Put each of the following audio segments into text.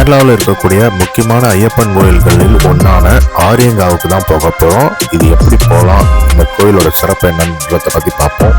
கேரளாவில் இருக்கக்கூடிய முக்கியமான ஐயப்பன் கோயில்களில் ஒன்றான ஆரியங்காவுக்கு தான் போக போகிறோம் இது எப்படி போகலாம்? இந்த கோயிலோட சிறப்பு என்னன்றதை பற்றி பார்ப்போம்.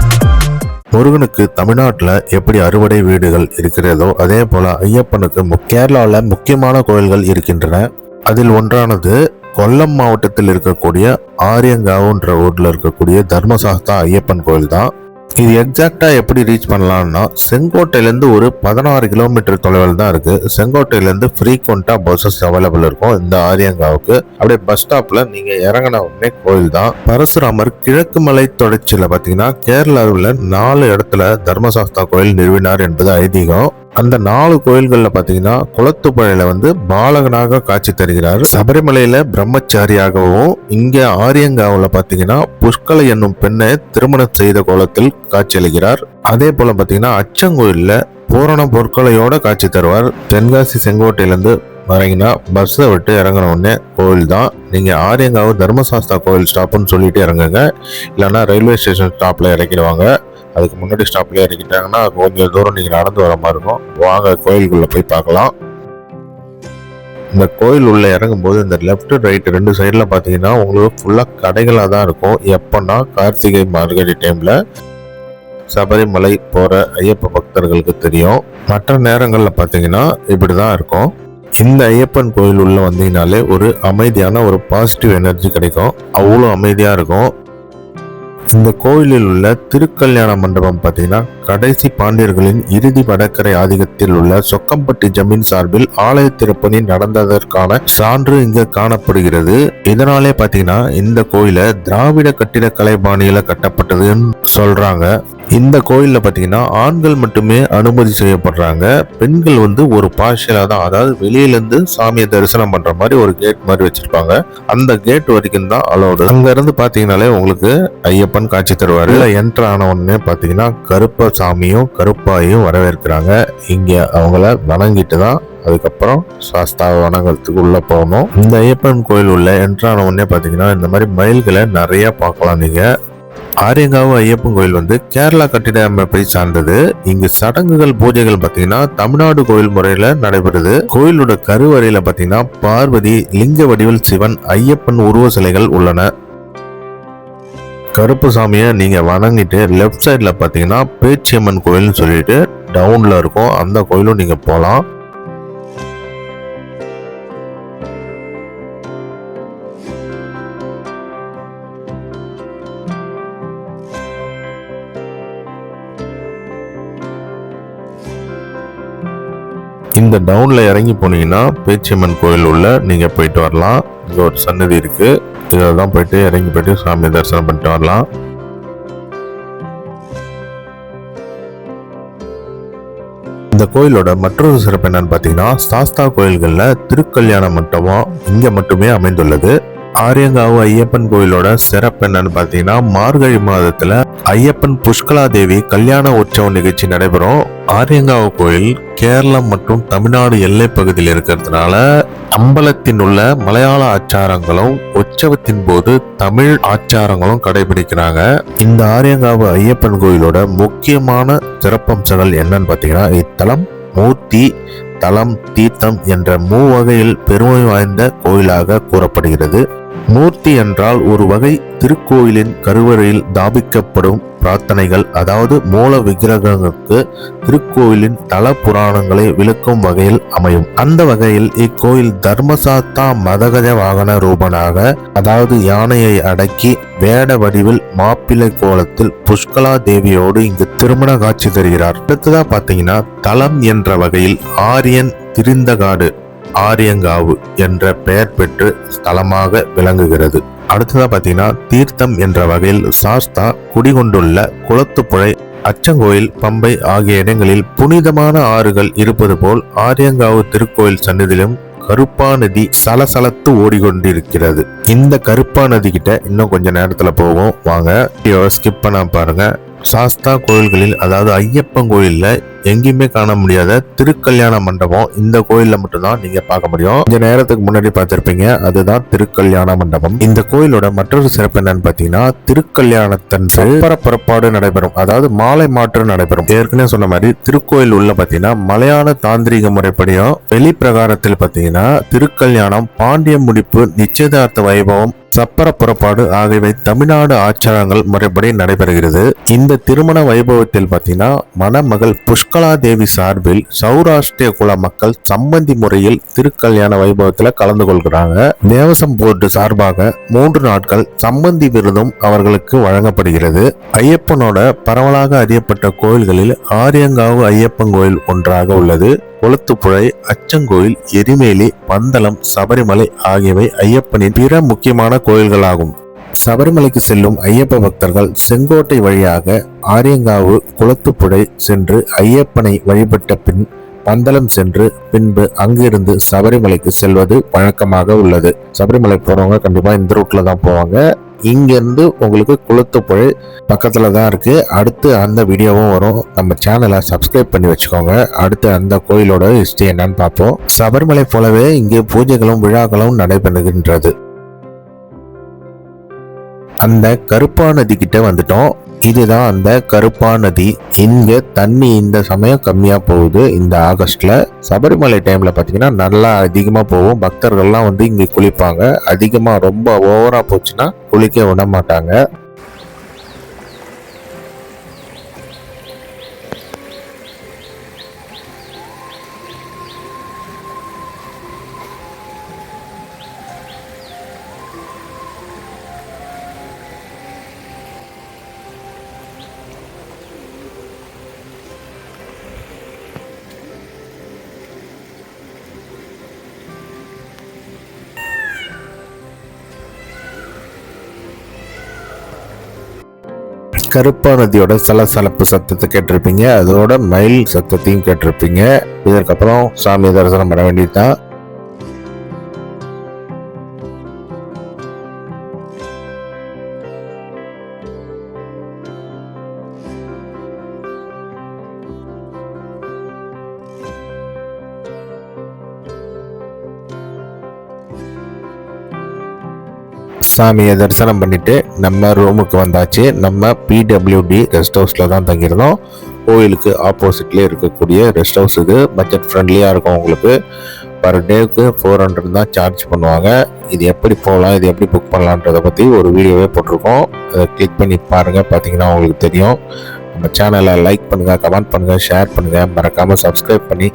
முருகனுக்கு தமிழ்நாட்டில் எப்படி அறுவடை வீடுகள் இருக்கிறதோ அதே போல ஐயப்பனுக்கு கேரளாவில் முக்கியமான கோயில்கள் இருக்கின்றன. அதில் ஒன்றானது கொல்லம் மாவட்டத்தில் இருக்கக்கூடிய ஆரியங்காவுன்ற ஊர்ல இருக்கக்கூடிய தர்மசாஸ்தா ஐயப்பன் கோயில் தான் இது எக்ஸாக்டாக எப்படி ரீச் பண்ணலாம்னா செங்கோட்டையிலேருந்து ஒரு பதினாறு கிலோமீட்டர் தொலைவில் தான் இருக்குது செங்கோட்டையிலேருந்து ஃப்ரீக்வெண்ட்டாக பஸ்ஸஸ் அவைலபிள் இருக்கும் இந்த ஆரியங்காவுக்கு. அப்படியே பஸ் ஸ்டாப்பில் நீங்கள் இறங்கின உடனே கோயில் தான். பரசுராமர் கிழக்கு மலை தொடர்ச்சியில் பார்த்தீங்கன்னா கேரளாவில் நாலு இடத்துல தர்மசாஸ்தா கோயில் நிறுவினார் என்பது ஐதீகம். அந்த நாலு கோயில்களில் பார்த்தீங்கன்னா குளத்துப்பழையில வந்து பாலகனாக காட்சி தருகிறார். சபரிமலையில பிரம்மச்சாரியாகவும் இங்கே ஆரியங்காவில் பார்த்தீங்கன்னா புஷ்கலை என்னும் பெண்ணை திருமணம் செய்த கோலத்தில் காட்சியளிக்கிறார் அதே போல பார்த்தீங்கன்னா அச்சங்கோயிலில் பூரண பொற்கொலையோட காட்சி தருவார். தென்காசி செங்கோட்டையிலேருந்து வரீங்கன்னா பஸ்ஸை விட்டு இறங்கின உடனே கோவில் தான். நீங்கள் ஆரியங்காவு தர்மசாஸ்தா கோயில் ஸ்டாப்புன்னு சொல்லிட்டு இறங்குங்க. இல்லைன்னா ரயில்வே ஸ்டேஷன் ஸ்டாப்பில் இறக்கிடுவாங்க. அதுக்கு முன்னாடி ஸ்டாப்லேயே இறக்கிட்டாங்கன்னா கொஞ்சம் தூரம் நீங்கள் நடந்து வர மாதிரி இருக்கும். வாங்க கோயிலுக்குள்ளே போய் பார்க்கலாம். இந்த கோயில் உள்ளே இறங்கும்போது இந்த லெஃப்ட் ரைட் ரெண்டு சைடில் பார்த்தீங்கன்னா உங்களுக்கு ஃபுல்லாக கடைகளாக தான் இருக்கும். எப்போன்னா கார்த்திகை மார்கழி டைமில் சபரிமலை போகிற ஐயப்ப பக்தர்களுக்கு தெரியும். மற்ற நேரங்களில் பார்த்தீங்கன்னா இப்படி தான் இருக்கும். இந்த ஐயப்பன் கோயில் உள்ளே வந்தீங்கனாலே ஒரு அமைதியான ஒரு பாசிட்டிவ் எனர்ஜி கிடைக்கும். அவ்வளோ அமைதியாக இருக்கும். இந்த கோயிலில் உள்ள திருக்கல்யாண மண்டபம் பார்த்தீங்கன்னா கடைசி பாண்டியர்களின் இறுதி வடக்கரை ஆதிக்கத்தில் உள்ள சொக்கம்பட்டி ஜமீன் சார்பில் ஆலய திருப்பணி நடந்ததற்கான சான்று இங்க காணப்படுகிறது. இதனாலே பார்த்தீங்கன்னா இந்த கோயிலை திராவிட கட்டிடக்கலை பாணியில கட்டப்பட்டதுன்னு சொல்றாங்க. இந்த கோயில்ல பார்த்தீங்கன்னா ஆண்கள் மட்டுமே அனுமதி செய்யப்படுறாங்க. பெண்கள் வந்து ஒரு பார்ஷியலா தான் அதாவது வெளியில இருந்து சாமியை தரிசனம் பண்ற மாதிரி ஒரு கேட் மாதிரி வச்சிருப்பாங்க. அந்த கேட் வரைக்கும் தான் அலோடு அங்க இருந்து பாத்தீங்கன்னாலே உங்களுக்கு ஐயப்பன் காட்சி தருவாரு. இல்ல என்ட்ரு ஆன உடனே பாத்தீங்கன்னா கருப்ப சாமியும் கருப்பாயும் வரவேற்கிறாங்க. இங்கே அவங்கள வணங்கிட்டு தான் அதுக்கப்புறம் சாஸ்தா வணங்கறதுக்கு உள்ளே போகணும். இந்த ஐயப்பன் கோயில் உள்ள என்ட்ரான உடனே பார்த்தீங்கன்னா இந்த மாதிரி மயில்களை நிறையா பார்க்கலாம் நீங்கள் ஆரியங்காவு ஐயப்பன் கோயில் வந்து கேரளா கட்டிட அமைப்பை சார்ந்தது. இங்கு சடங்குகள் பூஜைகள் பார்த்தீங்கன்னா தமிழ்நாடு கோயில் முறையில் நடைபெறுது. கோயிலோட கருவறையில் பார்த்தீங்கன்னா பார்வதி லிங்க வடிவில் சிவன் ஐயப்பன் உருவ சிலைகள் உள்ளன. கருப்பு சாமியை நீங்கள் வணங்கிட்டு லெஃப்ட் சைடில் பார்த்தீங்கன்னா பேச்சியம்மன் கோயில்னு சொல்லிட்டு டவுனில் இருக்கும். அந்த கோயிலும் நீங்கள் போகலாம் இந்த டவுனில் இறங்கி போனீங்கன்னா பேச்சியம்மன் கோயில் உள்ள நீங்கள் போயிட்டு வரலாம். இங்கே ஒரு சன்னதி இருக்கு. இதில் தான் போயிட்டு இறங்கி போயிட்டு சாமி தரிசனம் பண்ணிட்டு வரலாம். இந்த கோயிலோட மற்றொரு சிறப்பு என்னன்னு பார்த்தீங்கன்னா சாஸ்தா கோயில்களில் திருக்கல்யாண மண்டபம் இங்க மட்டுமே அமைந்துள்ளது. ஆரியங்காவு ஐயப்பன் கோயிலோட சிறப்பு என்னன்னு பார்த்தீங்கன்னா மார்கழி மாதத்துல ஐயப்பன் புஷ்கலா தேவி கல்யாண உற்சவ நிகழ்ச்சி நடைபெறும். ஆரியங்காவு கோயில் கேரளம் மற்றும் தமிழ்நாடு எல்லை பகுதியில் இருக்கிறதுனால அம்பலத்தின் உள்ள மலையாள ஆச்சாரங்களும் உற்சவத்தின் போது தமிழ் ஆச்சாரங்களும் கடைபிடிக்கிறாங்க. இந்த ஆரியங்காவு ஐயப்பன் கோயிலோட முக்கியமான சிறப்பம்சங்கள் என்னன்னு பார்த்தீங்கன்னா இத்தலம் மூர்த்தி தலம் தீர்த்தம் என்ற மூவகையில் பெருமை வாய்ந்த கோயிலாக கூறப்படுகிறது. மூர்த்தி என்றால் ஒரு வகை திருக்கோயிலின் கருவறையில் தாபிக்கப்படும் பிரார்த்தனைகள் அதாவது மூல விக்கிரகங்களுக்கு திருக்கோயிலின் தல புராணங்களை விளக்கும் வகையில் அமையும். அந்த வகையில் இக்கோயில் தர்மசாத்தா மதகஜ வாகன ரூபனாக அதாவது யானையை அடக்கி வேட வடிவில் மாப்பிள்ளை கோலத்தில் புஷ்கலா தேவியோடு இங்கு திருமண காட்சி தருகிறார். அடுத்ததா பாத்தீங்கன்னா தலம் என்ற வகையில் ஆரியன் திரிந்தகாடு ஆரியங்காவு என்ற பெயர் பெற்று ஸ்தலமாக விளங்குகிறது. அடுத்ததா பார்த்தீங்கன்னா தீர்த்தம் என்ற வகையில் சாஸ்தா குடிகொண்டுள்ள குளத்துப்புழை அச்சங்கோயில் பம்பை ஆகிய இடங்களில் புனிதமான ஆறுகள் இருப்பது போல் ஆரியங்காவு திருக்கோயில் சன்னதியிலும் கருப்பா நதி சலசலத்து ஓடிக்கொண்டிருக்கிறது. இந்த கருப்பா நதி கிட்ட இன்னும் கொஞ்ச நேரத்துல போகும் வாங்க ஸ்கிப் பண்ண பாருங்க. சாஸ்தா கோயில்களில் அதாவது ஐயப்பன் கோயிலில் எங்கேயுமே காண முடியாத திருக்கல்யாண மண்டபம் இந்த கோயிலில் மட்டும்தான் நீங்க பார்க்க முடியும். இந்த நேரத்துக்கு முன்னாடி பார்த்துருப்பீங்க அதுதான் திருக்கல்யாண மண்டபம். இந்த கோயிலோட மற்றொரு சிறப்பு என்னன்னு பார்த்தீங்கன்னா திருக்கல்யாணத்தன்று சப்பர நடைபெறும். அதாவது மாலை மாற்று நடைபெறும். ஏற்கனவே சொன்ன மாதிரி திருக்கோயில் உள்ள பார்த்தீங்கன்னா மலையாள தாந்திரிக முறைப்படியும் வெளி பிரகாரத்தில் திருக்கல்யாணம் பாண்டிய முடிப்பு நிச்சயதார்த்த வைபவம் சப்பர புறப்பாடு ஆகியவை தமிழ்நாடு ஆச்சாரங்கள் முறைப்படி நடைபெறுகிறது. இந்த திருமண வைபவத்தில் பார்த்தீங்கன்னா மணமகள் புஷ்கலா தேவி சார்பில் சௌராஷ்டிரிய குல மக்கள் சம்பந்தி முறையில் திருக்கல்யாண வைபவத்தில் கலந்து கொள்கிறாங்க. தேவசம் போர்டு சார்பாக மூன்று நாட்கள் சம்பந்தி விருதும் அவர்களுக்கு வழங்கப்படுகிறது. ஐயப்பனோட பரவலாக அறியப்பட்ட கோயில்களில் ஆரியங்காவு ஐயப்பன் கோயில் ஒன்றாக உள்ளது. கொளத்துப்புழை அச்சங்கோயில் எரிமேலி பந்தளம் சபரிமலை ஆகியவை ஐயப்பனின் பிற முக்கியமான கோயில்களாகும். சபரிமலைக்கு செல்லும் ஐயப்ப பக்தர்கள் செங்கோட்டை வழியாக ஆரியங்காவு குளத்துப்புழை சென்று ஐயப்பனை வழிபட்ட பின் பந்தளம் சென்று பின்பு அங்கிருந்து சபரிமலைக்கு செல்வது வழக்கமாக உள்ளது. சபரிமலை போறவங்க கண்டிப்பா இந்த ரூட்ல தான் போவாங்க. இங்கேருந்து உங்களுக்கு குளத்துப்புழை பக்கத்தில் தான் இருக்குது அடுத்து அந்த வீடியோவும் வரும். நம்ம சேனலை சப்ஸ்கிரைப் பண்ணி வச்சுக்கோங்க. அடுத்து அந்த கோயிலோட ஹிஸ்ட்ரி என்னன்னு பார்ப்போம். சபரிமலை போலவே இங்கே பூஜைகளும் விழாக்களும் நடைபெறுகின்றது. அந்த கருப்பா நதி கிட்ட வந்துட்டோம். இதுதான் அந்த கருப்பா நதி. இங்க தண்ணி இந்த சமயம் கம்மியா போகுது இந்த ஆகஸ்ட்ல. சபரிமலை டைம்ல பாத்தீங்கன்னா நல்லா அதிகமா போகும். பக்தர்கள்லாம் வந்து இங்க குளிப்பாங்க. அதிகமா ரொம்ப ஓவரா போச்சுன்னா குளிக்க விட மாட்டாங்க. கருப்பா நதியோட சலசலப்பு சத்தத்தை கேட்டிருப்பீங்க. அதோட மயில் சத்தத்தையும் கேட்டிருப்பீங்க. இதற்கப்புறம் சாமி தரிசனம் பண்ண வேண்டியதுதான். சாமியை தரிசனம் பண்ணிட்டு நம்ம ரூமுக்கு வந்தாச்சு. நம்ம பிடபிள்யூடி ரெஸ்ட் ஹவுஸில் தான் தங்கியிருந்தோம். கோயிலுக்கு ஆப்போசிட்லேயே இருக்கக்கூடிய ரெஸ்ட் ஹவுஸ் இது பட்ஜெட் ஃப்ரெண்ட்லியாக இருக்கும் உங்களுக்கு. பர் டேக்கு ஃபோர் ஹண்ட்ரட் தான் சார்ஜ் பண்ணுவாங்க. இது எப்படி போகலாம் இது எப்படி புக் பண்ணலான்றதை பற்றி ஒரு வீடியோவே போட்டிருக்கோம். அதை கிளிக் பண்ணி பாருங்கள் பார்த்தீங்கன்னா உங்களுக்கு தெரியும். நம்ம சேனலை லைக் பண்ணுங்கள் கமெண்ட் பண்ணுங்கள் ஷேர் பண்ணுங்கள் மறக்காமல் சப்ஸ்கிரைப் பண்ணி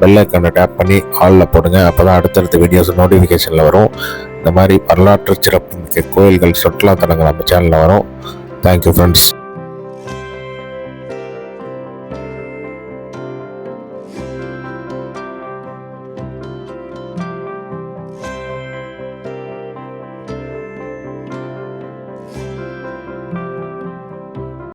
பெல் ஐக்கனை டேப் பண்ணி ஆலில் போடுங்க. அப்போ தான் அடுத்தடுத்த வீடியோஸ் நோட்டிஃபிகேஷனில் வரும். இந்த மாதிரி வரலாற்று சிறப்பு மிக்க கோயில்கள் சுற்றுலாத்தலங்கள் நம்ம சேனலில் வரும். Thank you friends